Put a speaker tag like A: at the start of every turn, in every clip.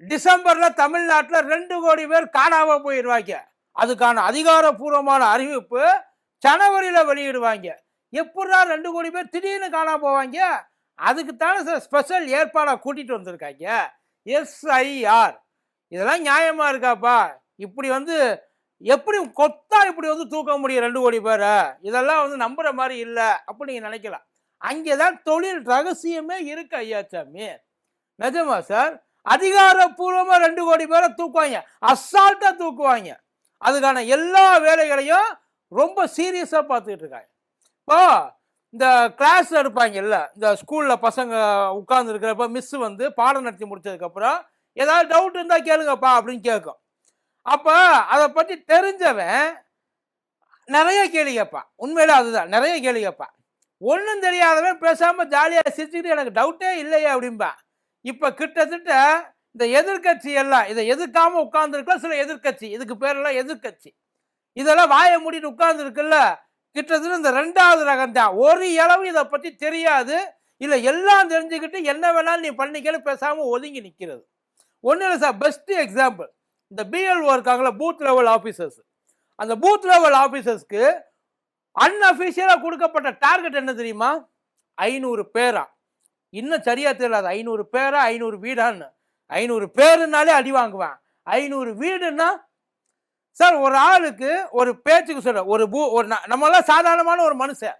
A: டிசம்பரில் தமிழ்நாட்டில் ரெண்டு கோடி பேர் காணாம போயிடுவாங்க அதுக்கான அதிகாரப்பூர்வமான அறிவிப்பு ஜனவரியில் வெளியிடுவாங்க. எப்படா ரெண்டு கோடி பேர் திடீர்னு காணாம போவாங்க? அதுக்கு தானே சார் ஸ்பெஷல் ஏற்பாடாக கூட்டிகிட்டு வந்திருக்காங்க. எஸ்ஐஆர். இதெல்லாம் நியாயமா இருக்காப்பா? இப்படி வந்து எப்படி கொத்தா இப்படி வந்து தூக்க முடியும் ரெண்டு கோடி பேரை? இதெல்லாம் வந்து நம்புற மாதிரி இல்லை அப்படி நீங்க நினைக்கலாம். அங்கே தான் தொழில் ரகசியமே இருக்கு ஐயாச்சாமி நிஜமா சார்? அதிகாரப்பூர்வமாக ரெண்டு கோடி பேரை தூக்குவாங்க. அசால்ட்டாக தூக்குவாங்க. அதுக்கான எல்லா வேலைகளையும் ரொம்ப சீரியஸாக பார்த்துக்கிட்டு இருக்காங்க. இப்போ இந்த கிளாஸ் எடுப்பாங்கல்ல இந்த ஸ்கூலில் பசங்க உட்கார்ந்து இருக்கிறப்ப மிஸ் வந்து பாடம் நடத்தி முடித்ததுக்கப்புறம் ஏதாவது டவுட் இருந்தால் கேளுங்கப்பா அப்படின்னு கேட்கும். அப்போ அதை பற்றி தெரிஞ்சவன் நிறைய கேள்வி கேட்பான். உண்மையில அதுதான். நிறைய கேள்வி கேட்பான். ஒன்றும் தெரியாதவன் பேசாமல் ஜாலியாக சிரிச்சுக்கிட்டு எனக்கு டவுட்டே இல்லையே அப்படிம்பா. இப்போ கிட்டத்தட்ட இந்த எதிர்க்கட்சி எல்லாம் இதை எதிர்க்காம உட்கார்ந்துருக்க சில எதிர்க்கட்சி. இதுக்கு பேரெல்லாம் எதிர்க்கட்சி. இதெல்லாம் வாயை மூடிட்டு உட்கார்ந்துருக்குல்ல கிட்டத்தட்ட இந்த ரெண்டாவது ரகம் தான் ஒரு இளவு இதை பற்றி தெரியாது. இல்லை எல்லாம் தெரிஞ்சுக்கிட்டு என்ன வேணாலும் நீ பண்ணிக்கன்னு பேசாமல் ஒதுங்கி நிற்கிறது ஒன்றும் இல்லை சார் பெஸ்ட்டு எக்ஸாம்பிள் இந்த பிஎல்ஓ இருக்காங்களா பூத் லெவல் ஆஃபீஸர்ஸ் அந்த பூத் லெவல் ஆஃபீஸர்ஸ்க்கு அன்அஃபிஷியலாக கொடுக்கப்பட்ட டார்கெட் என்ன தெரியுமா? ஐநூறு பேரா. இன்னும் சரியா தெரியல. அது ஐநூறு பேரா ஐநூறு வீடான்னு. ஐநூறு பேருனாலே அடி வாங்குவேன். ஐநூறு வீடுன்னா சார் ஒரு ஆளுக்கு ஒரு பேச்சுக்கு சொல்ற ஒரு பூ ஒரு நம்மளாம் சாதாரணமான ஒரு மனுஷன்.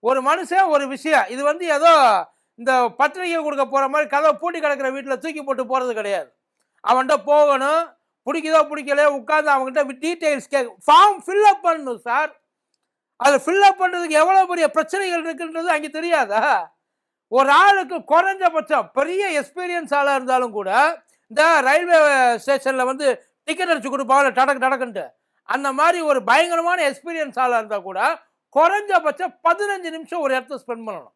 A: ஒரு மனுஷன் ஒரு விஷயம். இது வந்து ஏதோ இந்த பத்திரிகை கொடுக்க போகிற மாதிரி கதவை பூட்டி கிடக்கிற வீட்டில் தூக்கி போட்டு போகிறது கிடையாது. அவன்கிட்ட போகணும். பிடிக்குதோ பிடிக்கலையோ உட்காந்து அவங்ககிட்ட டீட்டெயில்ஸ் கேட்க ஃபார்ம் ஃபில்அப் பண்ணணும் சார். அதை ஃபில்அப் பண்ணுறதுக்கு எவ்வளோ பெரிய பிரச்சனைகள் இருக்குன்றது அங்கே தெரியாதா? ஒரு ஆளுக்கு குறைஞ்சபட்சம் பெரிய எக்ஸ்பீரியன்ஸ் ஆளாக இருந்தாலும் கூட இந்த ரயில்வே ஸ்டேஷனில் வந்து டிக்கெட் அடிச்சு கொடுப்பாங்க டடக்கு டடக்குன்ட்டு. அந்த மாதிரி ஒரு பயங்கரமான எக்ஸ்பீரியன்ஸ் ஆளாக இருந்தால் கூட குறைஞ்சபட்சம் பதினஞ்சு நிமிஷம் ஒரு இடத்த ஸ்பெண்ட் பண்ணணும்.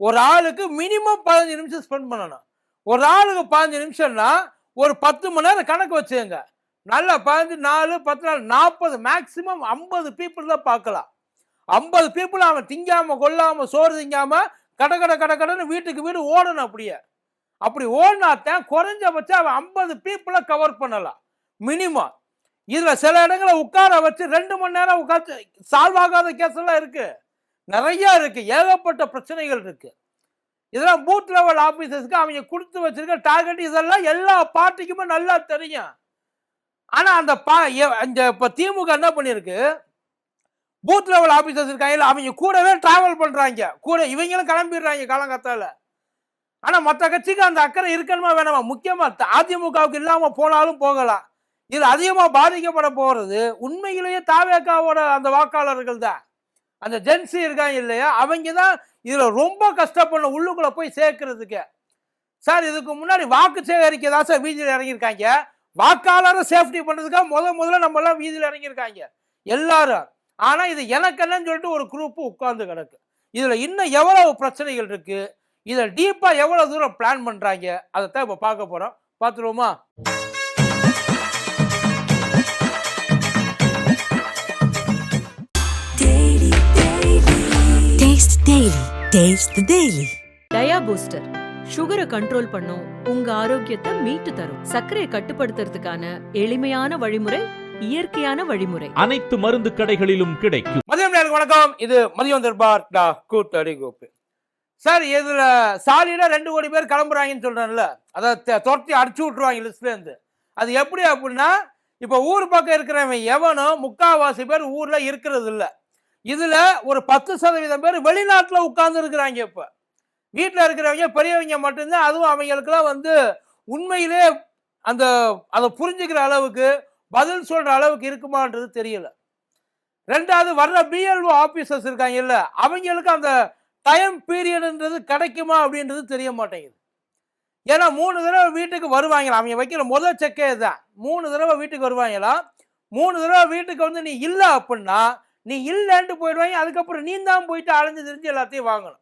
A: ஒரு ஆளுக்கு மினிமம் பதினஞ்சு நிமிஷம் ஸ்பெண்ட் பண்ணணும். ஒரு ஆளுக்கு பதினஞ்சு நிமிஷம்னா ஒரு பத்து மணி நேரம் கணக்கு வச்சுங்க நல்லா பதினஞ்சு நாலு பத்து நாள் நாற்பது மேக்ஸிமம் ஐம்பது பீப்புள் தான் பார்க்கலாம். ஐம்பது பீப்புள் அவன் திங்காமல் கொல்லாமல் சோறு திங்காம கட கட கட கடன்னு வீட்டுக்கு வீடு ஓடணும் அப்படியே. அப்படி ஓடினாத்தான் குறைஞ்சபட்சம் அவன் ஐம்பது பீப்புளை கவர் பண்ணலாம். மினிமம் இதில் சில இடங்களை உட்கார வச்சு ரெண்டு மணி நேரம் உட்காந்து சால்வ் ஆகாத கேஸ் எல்லாம் இருக்கு. நிறைய இருக்கு. ஏகப்பட்ட பிரச்சனைகள் இருக்கு. இதெல்லாம் பூத் லெவல் ஆஃபீஸர்ஸ்க்கு அவங்க கொடுத்து வச்சிருக்க டார்கெட் இதெல்லாம் எல்லா பார்ட்டிக்குமே நல்லா தெரியும். ஆனால் அந்த பா எ- இந்த இப்போ திமுக என்ன பண்ணியிருக்கு? பூத் லெவல் ஆஃபீஸர்ஸ் இருக்காங்க அவங்க கூடவே டிராவல் பண்ணுறாங்க கூட இவங்களும் கிளம்பிடுறாங்க காலங்காத்தால. ஆனால் மற்ற கட்சிக்கு அந்த அக்கறை இருக்கணுமா வேணாமா? முக்கியமாக அதிமுகவுக்கு இல்லாமல் போனாலும் போகலாம். இது அதிகமாக பாதிக்கப்பட போகிறது உண்மையிலேயே தாவேக்காவோட அந்த வாக்காளர்கள் தான். அந்த ஜென்சி இருக்காங்க இல்லையா? அவங்க தான் இதில் ரொம்ப கஷ்டப்படணும் உள்ளுக்குள்ளே போய் சேர்க்கறதுக்கு. சார் இதுக்கு முன்னாடி வாக்கு சேகரிக்க தான் சார் வீதியில் இறங்கியிருக்காங்க. வாக்காளரை சேஃப்டி பண்ணுறதுக்காக முத முதல்ல நம்ம எல்லாம் வீதியில் இறங்கியிருக்காங்க. எல்லாரும். ஆனா இது எனக்கு என்னன்னு சொல்லிட்டு ஒரு குரூப் உட்கார்ந்து கிடக்கு. இதுல இன்னும் எவ்வளவு பிரச்சனைகள் இருக்கு? இதை டீப்பா எவ்வளவு தூரம் பிளான் பண்றாங்க? அதைத்தான் இப்ப பார்க்க போறோம். பார்த்துருவோமா.
B: டயா பூஸ்டர் சுகரை கண்ட்ரோல் பண்ணும் உங்க ஆரோக்கியத்தை மீட்டு தரும். சர்க்கரையை கட்டுப்படுத்துறதுக்கான எளிமையான வழிமுறை இயற்கையான வழிமுறை.
C: அனைத்து மருந்து கடைகளிலும் கிடைக்கும்.
A: மதியம் நேரம் வணக்கம். இது மதியம் தர்பார் டா கூட்டடி கோப்பு சார் இதுல சாலிடா ரெண்டு கோடி பேர் கிளம்புறாங்கன்னு சொல்றேன்ல. அதை துரத்தி அடிச்சு விட்டுருவாங்க லிஸ்ட்ல இருந்து. அது எப்படி அப்படின்னா இப்ப ஊர் பக்கம் இருக்கிறவன் எவனும் முக்காவாசி பேர் ஊர்ல இருக்கிறது இல்ல இதுல ஒரு பத்து சதவீதம் பேர் வெளிநாட்டுல உட்கார்ந்து இருக்கிறாங்க இப்ப. வீட்டுல இருக்கிறவங்க பெரியவங்க மட்டும்தான் அதுவும் அவங்களுக்குலாம் வந்து உண்மையிலே அந்த அதை புரிஞ்சுக்கிற அளவுக்கு பதில் சொல்ற அளவுக்கு இருக்குமான்றது தெரியல. ரெண்டாவது வர்ற பிஎல்ஓ ஆபீசர்ஸ் இருக்காங்க இல்ல அவங்களுக்கு அந்த டைம் பீரியட்ன்றது கிடைக்குமா அப்படின்றது தெரிய மாட்டேங்குது. ஏன்னா மூணு தடவை வீட்டுக்கு வருவாங்களாம் அவங்க வைக்கிற முதல் செக்கே தான் மூணு தடவை வீட்டுக்கு வருவாங்களாம் மூணு தடவை வீட்டுக்கு வந்து நீ இல்லை அப்படின்னா நீ இல்லைன்ட்டு போயிடுவாங்க. அதுக்கப்புறம் நீ தான் போயிட்டு அலைஞ்சு தெரிஞ்சு எல்லாத்தையும் வாங்கணும்.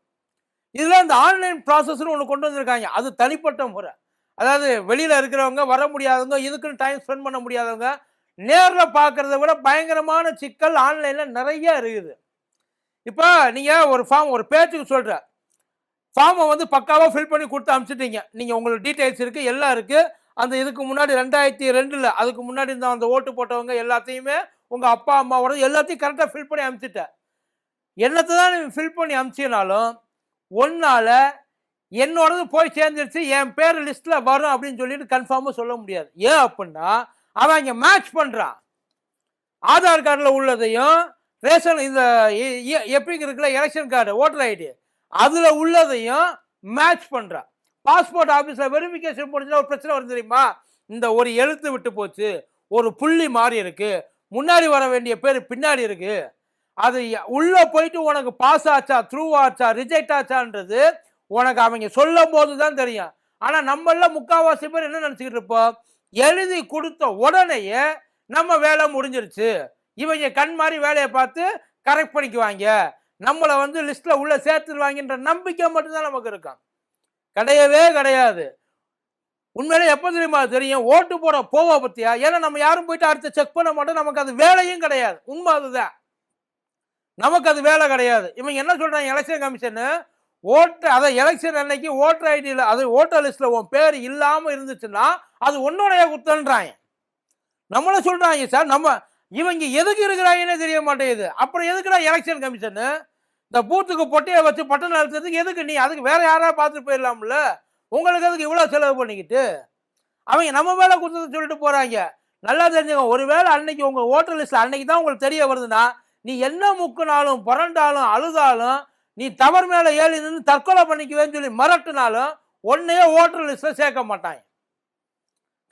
A: இதில் இந்த ஆன்லைன் ப்ராசஸ்னு ஒன்று கொண்டு வந்திருக்காங்க. அது தனிப்பட்ட முறை. அதாவது வெளியில் இருக்கிறவங்க வர முடியாதவங்க இதுக்குன்னு டைம் ஸ்பெண்ட் பண்ண முடியாதவங்க நேரில் பார்க்குறத விட பயங்கரமான சிக்கல் ஆன்லைனில் நிறைய இருக்குது. இப்போ நீங்கள் ஒரு ஃபார்ம் ஒரு பேச்சுக்கு சொல்கிற ஃபார்மை வந்து பக்காவாக ஃபில் பண்ணி கொடுத்து அனுப்பிச்சிட்டீங்க. நீங்கள் உங்களுக்கு டீட்டெயில்ஸ் இருக்குது எல்லாம் இருக்குது அந்த இதுக்கு முன்னாடி ரெண்டாயிரத்தி ரெண்டில் அதுக்கு முன்னாடி இந்த அந்த ஓட்டு போட்டவங்க எல்லாத்தையுமே உங்கள் அப்பா அம்மாவோட எல்லாத்தையும் கரெக்டாக ஃபில் பண்ணி அனுப்பிச்சிட்டேன் என்னத்தை தான் நீங்கள் ஃபில் பண்ணி அனுப்பிச்சினாலும் ஒன்றால் என்னோடது போய் சேர்ந்துருச்சு என் பேர் லிஸ்ட்டில் வரும் அப்படின்னு சொல்லிட்டு கன்ஃபார்மாக சொல்ல முடியாது. ஏன் அப்படின்னா அவன் இங்கே மேட்ச் பண்ணுறான் ஆதார் கார்டில் உள்ளதையும் ரேஷன் இந்த எ- எப்படி இருக்குல்ல எலெக்ஷன் கார்டு ஓட்டர் ஐடி அதில் உள்ளதையும் மேட்ச் பண்ணுறான் பாஸ்போர்ட் ஆஃபீஸில் வெரிஃபிகேஷன் முடிஞ்சால் ஒரு பிரச்சனை வரும் தெரியுமா? இந்த ஒரு எழுத்து விட்டு போச்சு ஒரு புள்ளி மாறி இருக்கு முன்னாடி வர வேண்டிய பேர் பின்னாடி இருக்கு. அது உள்ளே போயிட்டு உனக்கு பாஸ் ஆச்சா த்ரூ ஆச்சா ரிஜெக்ட் ஆச்சான்றது உனக்கு அவங்க சொல்லும் போது தான் தெரியும். ஆனால் நம்மள முக்காவாசி பேர் என்ன நினச்சிக்கிட்டு இருப்போம்? எழுதி கொடுத்த உடனேயே நம்ம வேலை முடிஞ்சிருச்சு. இவங்க கண் மாதிரி வேலையை பார்த்து கரெக்ட் பண்ணிக்குவாங்க. நம்மளை வந்து லிஸ்ட்டில் உள்ளே சேர்த்துருவாங்கன்ற நம்பிக்கை மட்டும்தான் நமக்கு இருக்கும். கிடையவே கிடையாது. உண்மையிலே எப்போ தெரியுமா தெரியும்? ஓட்டு போட போவ பற்றியா ஏன்னா நம்ம யாரும் போயிட்டு அடுத்து செக் பண்ண மாட்டோம். நமக்கு அது வேலையும் கிடையாது. உண்மை அதுதான். நமக்கு அது வேலை கிடையாது. இவங்க என்ன சொல்கிறாங்க எலெக்ஷன் கமிஷனு ஓட்டு அதை எலெக்ஷன் அன்னைக்கு ஓட்டர் ஐடியில் அது ஓட்டர் லிஸ்ட்டில் உன் பேர் இல்லாமல் இருந்துச்சுன்னா அது உன்னுடைய குத்தன்றாங்க நம்மள சொல்கிறாங்க சார் நம்ம இவங்க எதுக்கு இருக்கிறாங்கன்னே தெரிய மாட்டேங்குது. அப்புறம் எதுக்குடா எலெக்ஷன் கமிஷனு இந்த பூத்துக்கு பொட்டையை வச்சு பட்டன் அழுத்ததுக்கு எதுக்கு நீ? அதுக்கு வேற யாராவது பார்த்துட்டு போயிடலாம்ல? உங்களுக்கு அதுக்கு இவ்வளோ செலவு பண்ணிக்கிட்டு? அவங்க நம்ம மேலே கொடுத்தது சொல்லிட்டு போகிறாங்க நல்லா தெரிஞ்சுங்க ஒருவேளை அன்னைக்கு உங்கள் ஓட்டர் லிஸ்ட்டில் அன்னைக்கு தான் உங்களுக்கு தெரிய வருதுன்னா நீ என்ன முக்குனாலும் புரண்டாலும் அழுதாலும் நீ தவறு மேலே ஏழு நின்று தற்கொலை பண்ணிக்குவேன்னு சொல்லி மிரட்டினாலும் ஒன்னையே ஓட்டர் லிஸ்ட்டில் சேர்க்க மாட்டாங்க.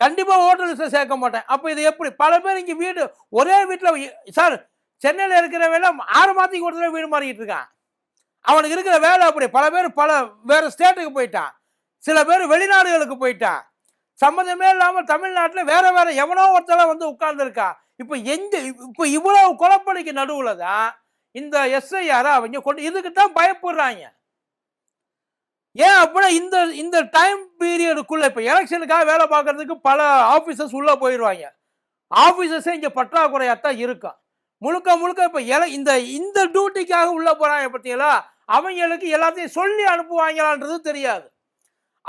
A: கண்டிப்பாக ஓட்டர் லிஸ்ட்டில் சேர்க்க மாட்டேன். அப்போ இது எப்படி? பல பேர் இங்கே வீடு ஒரே வீட்டில் சார் சென்னையில் இருக்கிற வேலை ஆறு மாதத்துக்கு ஒரு தடவை வீடு மாறிக்கிட்டு இருக்கான். அவனுக்கு இருக்கிற வேலை அப்படி. பல பேர் பல வேறு ஸ்டேட்டுக்கு போயிட்டான். சில பேர் வெளிநாடுகளுக்கு போயிட்டான். சம்மந்தமே இல்லாமல் தமிழ்நாட்டில் வேற வேற எவனோ ஒருத்தர வந்து உட்கார்ந்துருக்கான். இப்போ எங்கே இப்போ இவ்வளவு குழப்பணிக்கு நடுவில் தான் இந்த எஸ்ஐஆர் அவங்க கொண்டு இதுக்கு தான் பயப்படுறாங்க. ஏன் அப்படின்னா இந்த இந்த டைம் பீரியடுக்குள்ள இப்போ எலெக்ஷனுக்காக வேலை பார்க்கறதுக்கு பல ஆஃபீஸர்ஸ் உள்ளே போயிடுவாங்க. ஆஃபீஸர்ஸே இங்கே பற்றாக்குறையாக தான் இருக்கும் முழுக்க முழுக்க இப்போ எல இந்த இந்த டியூட்டிக்காக உள்ளே போகிறாங்க பார்த்தீங்களா அவங்களுக்கு எல்லாத்தையும் சொல்லி அனுப்புவாங்களான்றது தெரியாது.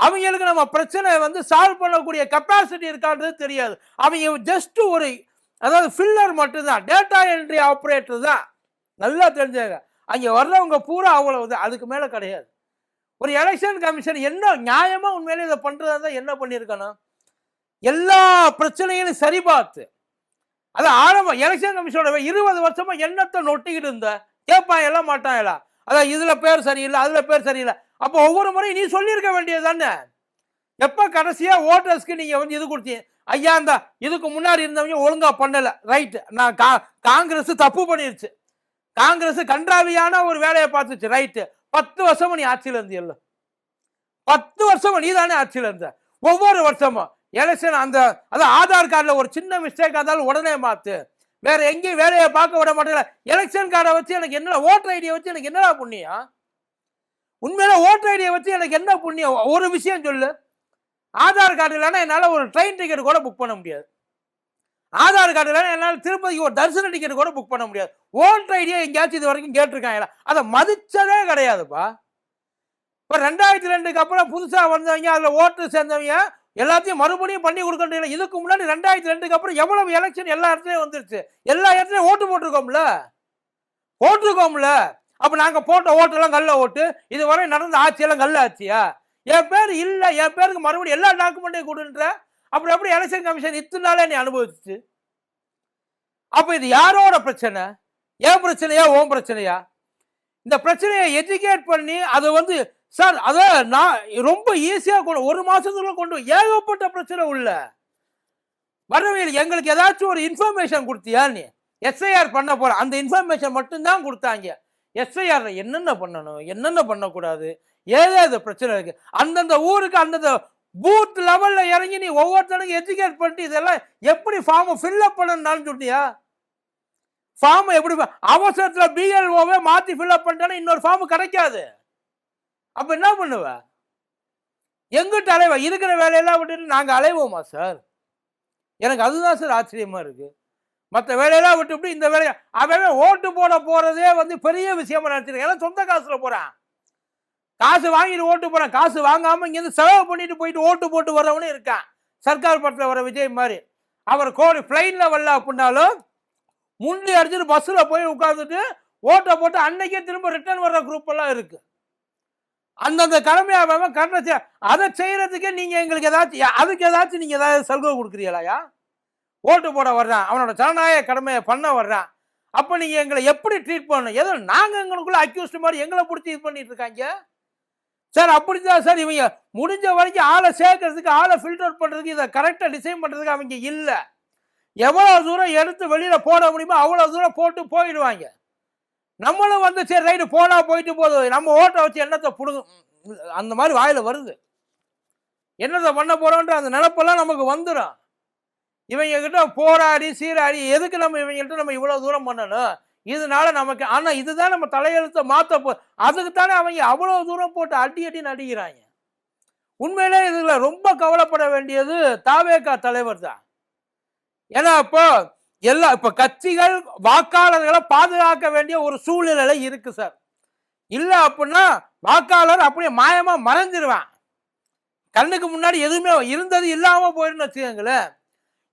A: அவங்களுக்கு நம்ம பிரச்சனை வந்து சால்வ் பண்ணக்கூடிய கெப்பாசிட்டி இருக்கான்றது தெரியாது. அவங்க ஜஸ்ட் ஒரு அதாவது ஃபில்லர் மட்டும்தான் டேட்டா என்ட்ரி ஆப்ரேட்டர் தான். நல்லா தெரிஞ்சாங்க. அங்கே வர்றவங்க பூரா அவங்கள வந்து அதுக்கு மேலே கிடையாது. ஒரு எலெக்ஷன் கமிஷன் என்ன நியாயமாக உண்மையிலே இதை பண்ணுறதா இருந்தால் என்ன பண்ணியிருக்கணும்? எல்லா பிரச்சனைகளையும் சரி பார்த்து அது ஆரம்பம் எலெக்ஷன் கமிஷனோட இருபது வருஷமாக என்னத்தை நொட்டிக்கிட்டு இருந்த. கேட்பான் எல்லாம் மாட்டாங்களா? அதான் இதில் பேர் சரியில்லை அதில் பேர் சரியில்லை. அப்போ ஒவ்வொரு முறையும் நீ சொல்லியிருக்க வேண்டியது தானே? எப்போ கடைசியாக ஓட்டர்ஸ்க்கு நீங்கள் வந்து இது கொடுத்தீங்க? ஐயா இந்த இதுக்கு முன்னாடி இருந்தவங்க ஒழுங்காக பண்ணலை. ரைட்டு நான் கா காங்கிரஸ் தப்பு பண்ணிருச்சு. காங்கிரஸ் கன்றாவியான ஒரு வேலையை பார்த்துச்சு. ரைட்டு பத்து வருஷமா நீ ஆட்சியில் இருந்தியல்ல பத்து வருஷமா நீ தானே ஆட்சியில் இருந்த. ஒவ்வொரு வருஷமும் எலெக்ஷன் அந்த அதான் ஆதார் கார்டில் ஒரு சின்ன மிஸ்டேக் இருந்தாலும் உடனே மாற்று வேற எங்கேயும் வேலையை பார்க்க விட மாட்டேங்கிற. எலெக்ஷன் கார்டை வச்சு எனக்கு என்ன ஓட்டர் ஐடியை வச்சு எனக்கு என்னடா புண்ணியம்? உண்மையில ஓட்டர் ஐடியை வச்சு எனக்கு என்ன புண்ணியம்? ஒரு விஷயம் சொல்லு. ஆதார் கார்டு இல்லைன்னா என்னால் ஒரு ட்ரெயின் டிக்கெட் கூட புக் பண்ண முடியாது. ஆதார் கார்டு இல்லைன்னா என்னால் திருப்பதிக்கு ஒரு தரிசன டிக்கெட் கூட புக் பண்ண முடியாது. ஓல்ட் ஐடியா எங்கேயாச்சும் இது வரைக்கும் கேட்டிருக்காங்களா? அதை மதிச்சதே கிடையாதுப்பா. இப்போ ரெண்டாயிரத்தி ரெண்டுக்கு அப்புறம் புதுசாக வந்தவங்க அதில் ஓட்டு சேர்ந்தவங்க எல்லாத்தையும் மறுபடியும் பண்ணி கொடுக்கணும் இதுக்கு முன்னாடி ரெண்டாயிரத்தி ரெண்டுக்கு அப்புறம் எவ்வளவு எலெக்ஷன் எல்லா இடத்துலையும் வந்துருச்சு. எல்லா இடத்துலையும் ஓட்டு போட்டிருக்கோம்ல? போட்டிருக்கோம்ல. அப்போ நாங்கள் போட்ட ஓட்டெல்லாம் கல்ல ஓட்டு. இதுவரை நடந்த ஆட்சியெல்லாம் கல்ல ஆட்சியா? என் பேர் இல்லை. என் பேருக்கு மறுபடியும் எல்லா டாக்குமெண்ட்டையும் கொடுன்ற அப்புறம் எப்படி எலெக்ஷன் கமிஷன் இத்தனை நாளே நீ அனுபவிச்சு அப்போ இது யாரோட பிரச்சனை? ஏன் பிரச்சனையா ஓன் பிரச்சனையா? இந்த பிரச்சனையை எஜுகேட் பண்ணி அதை வந்து சார் அதை நான் ரொம்ப ஈஸியாக கொண்டு ஒரு மாதத்துக்குள்ள கொண்டு ஏகப்பட்ட பிரச்சனை உள்ள. வரவையில் எங்களுக்கு ஏதாச்சும் ஒரு இன்ஃபர்மேஷன் கொடுத்தியா நீ? எஸ்ஐஆர் பண்ண போற அந்த இன்ஃபர்மேஷன் மட்டும்தான் கொடுத்தாங்க. எஸ்ஐஆர் என்னென்ன பண்ணணும்? என்னென்ன பண்ணக்கூடாது? ஏதாவது பிரச்சனை இருக்கு. அந்தந்த ஊருக்கு அந்தந்த பூத் லெவல்ல இறங்கி நீ ஒவ்வொருத்தனுக்கும் எஜுகேட் பண்ணிட்டு இதெல்லாம் எப்படி ஃபார்மை ஃபில்அப் பண்ணணும்னு சொன்னியா ஃபார்ம் எப்படி அவசரத்தில் அவசரத்துல பிஎல்ஓவே மாத்தி ஃபில்அப் பண்ணிட்டேன்னா இன்னொரு ஃபார்ம் கிடைக்காது. அப்போ என்ன பண்ணுவ? எங்கிட்ட அலைவ? இருக்கிற வேலையெல்லாம் விட்டுட்டு நாங்கள் அலைவோமா சார் எனக்கு அதுதான் சார் ஆச்சரியமாக இருக்குது மற்ற வேலையெல்லாம் விட்டு இப்படி இந்த வேலையை அவன் ஓட்டு போட போகிறதே வந்து பெரிய விஷயமா நினச்சிருக்கேன். ஏன்னா சொந்த காசில் போகிறான் காசு வாங்கிட்டு ஓட்டு போகிறான் காசு வாங்காமல் இங்கேருந்து செலவு பண்ணிட்டு போயிட்டு ஓட்டு போட்டு வர்றவனும் இருக்கான். சர்க்கார் படத்தில் வர விஜய் மாதிரி. அவர் கோடி ஃப்ளைனில் வரல அப்படின்னாலும் முண்டி அடிச்சுட்டு பஸ்ஸில் போய் உட்காந்துட்டு ஓட்டை போட்டு அன்னைக்கே திரும்ப ரிட்டர்ன் வர்ற குரூப்பெல்லாம் இருக்குது இருக்கு. அந்தந்த கடமையாக கண்ட அதை செய்கிறதுக்கே நீங்கள் எங்களுக்கு ஏதாச்சும் அதுக்கு ஏதாச்சும் நீங்கள் ஏதாவது சலுகை கொடுக்குறீங்களாயா ஓட்டு போட வர்றான். அவனோட ஜனநாயக கடமையை பண்ண வர்றான். அப்போ நீங்கள் எங்களை எப்படி ட்ரீட் பண்ணணும்? ஏதோ நாங்கள் எங்களுக்குள்ளே அக்யூஸ்ட் மாதிரி எங்களை பிடிச்சி இது பண்ணிட்டு இருக்காங்க. சார் அப்படிதான் சார் இவங்க முடிஞ்ச வரைக்கும் ஆளை சேர்க்கறதுக்கு ஆளை ஃபில்டர் பண்ணுறதுக்கு இதை கரெக்டாக டிசைன் பண்ணுறதுக்கு அவங்க இல்லை. எவ்வளோ தூரம் எடுத்து வெளியில் போட முடியுமோ அவ்வளோ தூரம் போட்டு போயிடுவாங்க. நம்மளும் வந்து சரி ரைடு போனால் போயிட்டு போகுது. நம்ம ஓட்டை வச்சு என்னத்தை புடுங்க அந்த மாதிரி வாயில் வருது. என்னத்தை பண்ண போகிறோன்ற அந்த நினப்பெல்லாம் நமக்கு வந்துடும் இவங்க கிட்ட போராடி சீராடி எதுக்கு நம்ம இவங்ககிட்ட நம்ம இவ்வளோ தூரம் பண்ணணும்? இதனால நமக்கு ஆனா இதுதான் நம்ம தலையெழுத்தை மாத்த போ அதுக்கு தானே அவங்க அவ்வளவு தூரம் போட்டு அடி அடின்னு அடிக்கிறாங்க உண்மையிலே இதுல ரொம்ப கவலைப்பட வேண்டியது தாவேகா தலைவர் தான். ஏன்னா இப்போ எல்லா இப்ப கட்சிகள் வாக்காளர்களை பாதுகாக்க வேண்டிய ஒரு சூழ்நிலை இருக்கு சார். இல்லை அப்படின்னா வாக்காளர் அப்படியே மாயமா மறைஞ்சிருவான். கண்ணுக்கு முன்னாடி எதுவுமே இருந்தது இல்லாமல் போயிருந்து வச்சுக்கோங்களேன்.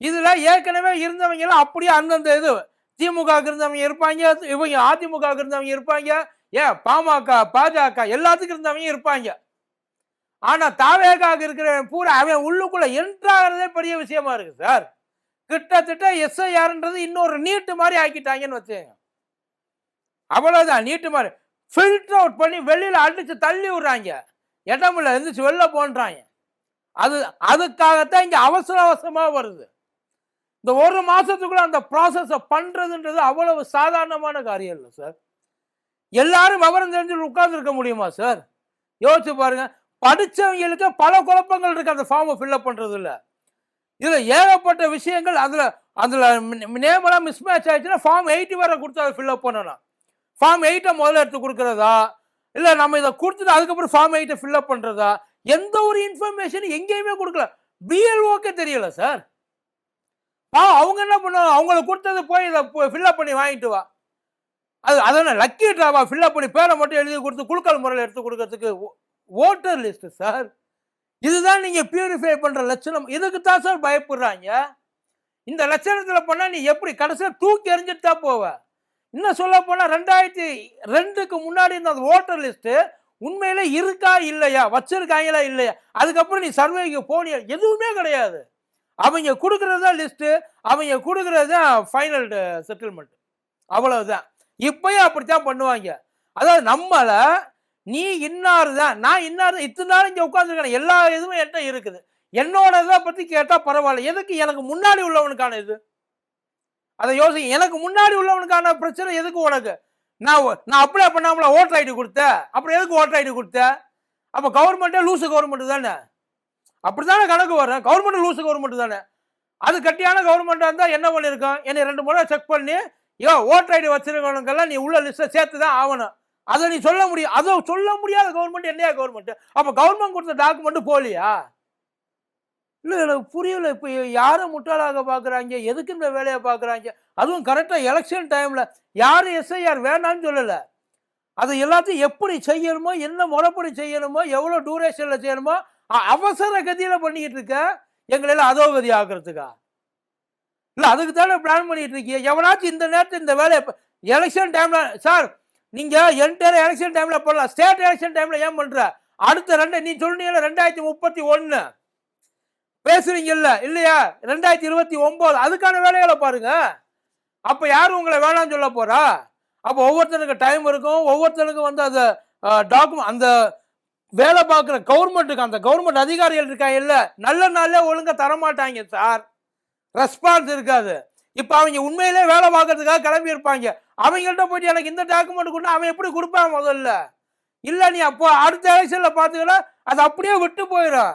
A: இதில் ஏற்கனவே இருந்தவங்க அப்படியே அந்தந்த இது திமுக இருந்தவங்க இருப்பாங்க. இவங்க அதிமுக இருந்தவங்க இருப்பாங்க. ஏன்? பாமக பாஜக எல்லாத்துக்கும் இருந்தவங்க இருப்பாங்க. ஆனா தாவேகாக இருக்கிறவன் பூரா அவன் உள்ளுக்குள்ள என்ட்ராகிறதே பெரிய விஷயமா இருக்கு சார் கிட்டத்தட்ட எஸ்ஐஆர்ன்றது இன்னொரு நீட்டு மாதிரி ஆக்கிட்டாங்கன்னு வச்சுங்க அவ்வளவுதான் நீட்டு மாதிரி. ஃபில்டர் அவுட் பண்ணி வெளியில அடிச்சு தள்ளி விடுறாங்க. இடமில்ல எழுந்துச்சு வெளில போன்றாங்க. அது அதுக்காகத்தான் இங்க அவசர அவசரமா வருது. இந்த ஒரு மாசத்துக்குள்ள அந்த ப்ராசஸை பண்றதுன்றது அவ்வளவு சாதாரணமான காரியம் இல்லை சார் எல்லாரும் விவரம் தெரிஞ்சு உட்கார்ந்துருக்க முடியுமா சார் யோசிச்சு பாருங்க. படிச்சவங்களுக்கு பல குழப்பங்கள் இருக்கு அந்த ஃபார்மை ஃபில்அப் பண்றது இதில் இதுல ஏகப்பட்ட விஷயங்கள் அதுல அதுல நேமெல்லாம் மிஸ்மேட்ச் ஆயிடுச்சுன்னா ஃபார்ம் எயிட்டி வரை கொடுத்து அதை ஃபில்அப் பண்ணணும். ஃபார்ம் எயிட்டை முதல்ல எடுத்து கொடுக்குறதா? இல்லை நம்ம இதை கொடுத்துட்டு அதுக்கப்புறம் ஃபார்ம் எயிட்டை ஃபில்அப் பண்ணுறதா எந்த ஒரு இன்ஃபர்மேஷனும் எங்கேயுமே கொடுக்கல. பிஎல்ஓக்கே தெரியல சார் ஆ அவங்க என்ன பண்ணுவாங்க? அவங்களுக்கு கொடுத்தது போய் இதை ஃபில்லப் பண்ணி வாங்கிட்டு வா. அது அதான லக்கி ட்ராவா ஃபில்லப் பண்ணி பேரை மட்டும் எழுதி கொடுத்து குழுக்கள் முறையில் எடுத்து கொடுக்கறதுக்கு ஓட்டர் லிஸ்ட்டு சார் இதுதான் நீங்கள் பியூரிஃபை பண்ணுற லட்சணம். இதுக்கு தான் சார் பயப்படுறாங்க? இந்த லட்சணத்தில் பண்ணால் நீ எப்படி கடைசியில் தூக்கி எறிஞ்சிட்டு தான் போவ? இன்னும் சொல்ல போனால் ரெண்டாயிரத்தி ரெண்டுக்கு முன்னாடி இருந்த அந்த ஓட்டர் லிஸ்ட்டு உண்மையிலே இருக்கா இல்லையா? வச்சிருக்காங்களா இல்லையா? அதுக்கப்புறம் நீ சர்வேக்கு போனியா? எதுவுமே கிடையாது. அவங்க கொடுக்கறது தான் லிஸ்ட்டு அவங்க கொடுக்கறது தான் ஃபைனல் செட்டில்மெண்ட் uh, அவ்வளவுதான். இப்பயும் அப்படித்தான் பண்ணுவாங்க. அதாவது நம்மளை நீ இன்னாரு தான் நான் இன்னாரு இத்தனை நாள் இங்கே உட்காந்துருக்கேன் எல்லா இதுவும் என்கிட்ட இருக்குது. என்னோட இதை பற்றி கேட்டால் பரவாயில்ல. எதுக்கு எனக்கு முன்னாடி உள்ளவனுக்கான இது? அதை யோசி எனக்கு முன்னாடி உள்ளவனுக்கான பிரச்சனை எதுக்கு உனக்கு? நான் நான் அப்ளை பண்ணாமல ஓட்டர் ஐடி கொடுத்தேன். அப்புறம் எதுக்கு ஓட்டர் ஐடி கொடுத்தேன்? அப்போ கவர்மெண்ட்டே லூசு கவர்மெண்ட் தானே? அப்படித்தானே கணக்கு வரேன் கவர்மெண்ட் லூஸ் கவர்மெண்ட் தானே. அது கட்டியான கவர்மெண்ட்டாக இருந்தால் என்ன பண்ணியிருக்கோம் என்னை ரெண்டு முறை செக் பண்ணி ஐயோ ஓட்டர் ஐடி வச்சிருக்கவனுக்கெல்லாம் நீ உள்ள லிஸ்ட்டை சேர்த்து தான் ஆகணும். அதை நீ சொல்ல முடியும். அதை சொல்ல முடியாத கவர்மெண்ட் என்னையா கவர்மெண்ட் அப்போ கவர்மெண்ட் கொடுத்த டாக்குமெண்ட் போலியா? இல்லை எனக்கு புரியல. இப்போ யாரை முட்டாளாக பார்க்குறாங்க எதுக்கு இந்த வேலையை பார்க்குறாங்க அதுவும் கரெக்டாக எலெக்ஷன் டைமில் யாரும் எஸ்ஐஆர் வேணான்னு சொல்லலை. அது எல்லாத்தையும் எப்படி செய்யணுமோ என்ன முறைப்படி செய்யணுமோ எவ்வளோ டூரேஷனில் செய்யணுமோ அவசர கதியில் பண்ணிக்கிட்டு இருக்க எங்களை அதோபதி ஆக்குறதுக்கா? இல்லை அதுக்கு தானே பிளான் பண்ணிட்டு இருக்கீங்க எவனாச்சும் இந்த நேரத்தில் இந்த வேலையை எலெக்ஷன் டைம்ல சார் நீங்க என்டையர் எலெக்ஷன் டைம்ல பண்ணலாம் ஸ்டேட் எலெக்ஷன் டைம்ல ஏன் பண்ற? அடுத்த ரெண்டு நீ சொன்னீங்கல்ல ரெண்டாயிரத்தி முப்பத்தி ஒன்று பேசுறீங்கல்ல இல்லையா? ரெண்டாயிரத்தி இருபத்தி ஒன்பது அதுக்கான வேலைகளை பாருங்க. அப்போ யாரும் உங்களை வேணாம்னு சொல்ல போறா? அப்போ ஒவ்வொருத்தனுக்கு டைம் இருக்கும். ஒவ்வொருத்தனுக்கும் வந்து அந்த டாக்குமெண்ட் அந்த வேலை பார்க்குற கவர்மெண்ட்டுக்கு அந்த கவர்மெண்ட் அதிகாரிகள் இருக்காங்க இல்லை. நல்ல நாளே ஒழுங்காக தரமாட்டாங்க சார். ரெஸ்பான்ஸ் இருக்காது. இப்போ அவங்க உண்மையிலே வேலை பார்க்கறதுக்காக கிளம்பி இருப்பாங்க. அவங்கள்ட்ட போயிட்டு எனக்கு இந்த டாக்குமெண்ட் கொண்டு அவன் எப்படி கொடுப்பான் முதல்ல? இல்லை நீ அப்போ அடுத்த எலெக்ஷனில் பார்த்துக்கலாம் அது அப்படியே விட்டு போயிடும்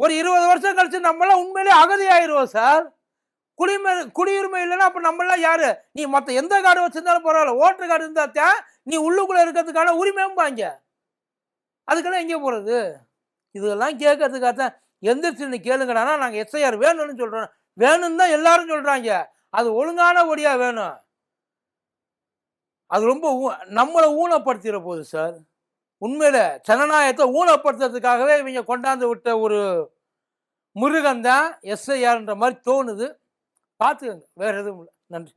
A: ஒரு இருபது வருஷம் கழிச்சு நம்மளாம் உண்மையிலே அகதி ஆயிடுவோம் சார். குடிமை குடியுரிமை இல்லைன்னா அப்போ நம்மளாம் யாரு? நீ மற்ற எந்த கார்டு வச்சிருந்தாலும் பரவாயில்ல. ஓட்டர் கார்டு இருந்தால் தான் நீ உள்ளுக்குள்ளே இருக்கிறதுக்கான உரிமையும்பாங்க அதுக்கெல்லாம் எங்கே போகிறது? இதெல்லாம் கேட்கறதுக்காக தான் எந்திரிச்சு நீ கேளுங்கடானா நாங்கள் எஸ்ஐஆர் வேணும்னு சொல்கிறோம் வேணும்னு தான் எல்லாரும் சொல்கிறாங்க அது ஒழுங்கான ஒடியாக வேணும்? அது ரொம்ப ஊ- நம்மளை ஊனப்படுத்திட போகுது சார். உண்மையில் ஜனநாயகத்தை ஊனப்படுத்துறதுக்காகவே இவங்க கொண்டாந்து விட்ட ஒரு முருகன் தான் எஸ்ஐஆர்ன்ற மாதிரி தோணுது. பார்த்துக்கங்க. வேற எதுவும் இல்லை. நன்றி.